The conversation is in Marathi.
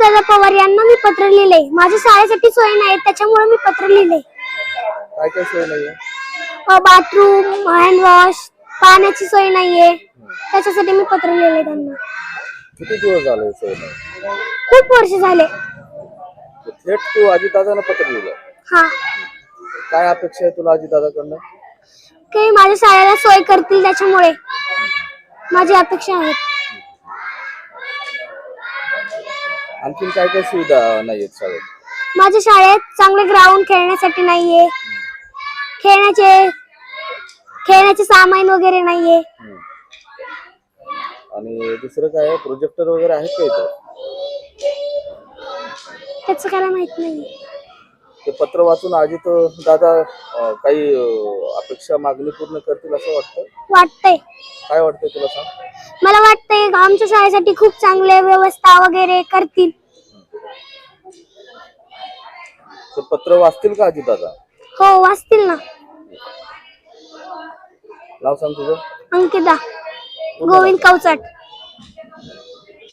दादा पवार यांना मी पत्र लिहिलंय. माझ्या शाळेसाठी सोय नाही त्याच्यामुळे मी पत्र लिहिलंय. काय काय सोय नाहीये? बाथरूम हँड वॉश पाण्याची सोय नाहीये. त्याच्यासाठी मी पत्र लिहिलंय त्यांना. किती दिवस झाले सोय नाही? खूप वर्ष झाले. थेट तू अजितदादांना पत्र लिहिलं हा. काय अपेक्षा आहे तुला अजितदादाकडनं काही माझ्या शाळेला सोय करतील त्याच्यामुळे. माझी अपेक्षा आहे. आणखीन काय काय सुविधा नाहीयेत शाळेत? माझ्या शाळेत चांगले ग्राउंड खेळण्यासाठी नाहीये. खेळण्याचे खेळण्याचे सामान वगैरे नाहीये. हम्म. आणि दुसरं काय आहे? प्रोजेक्टर वगैरे आहेत का इथं? त्याचं काय माहीत नाही ते पत्र वाचून अजित दादा अं, काही अं, अपेक्षा मागणी पूर्ण करतील असं वाटतं? वाटतंय. काय वाटतंय तुला सांग? मला वाटतंय आमच्या शाळेसाठी खूप चांगले व्यवस्था वगैरे करतील. ते पत्र वाचतील का अजित दादा? हो वाचतील ना. नाव सांग तुझं. अंकिता गोविंद कवचट.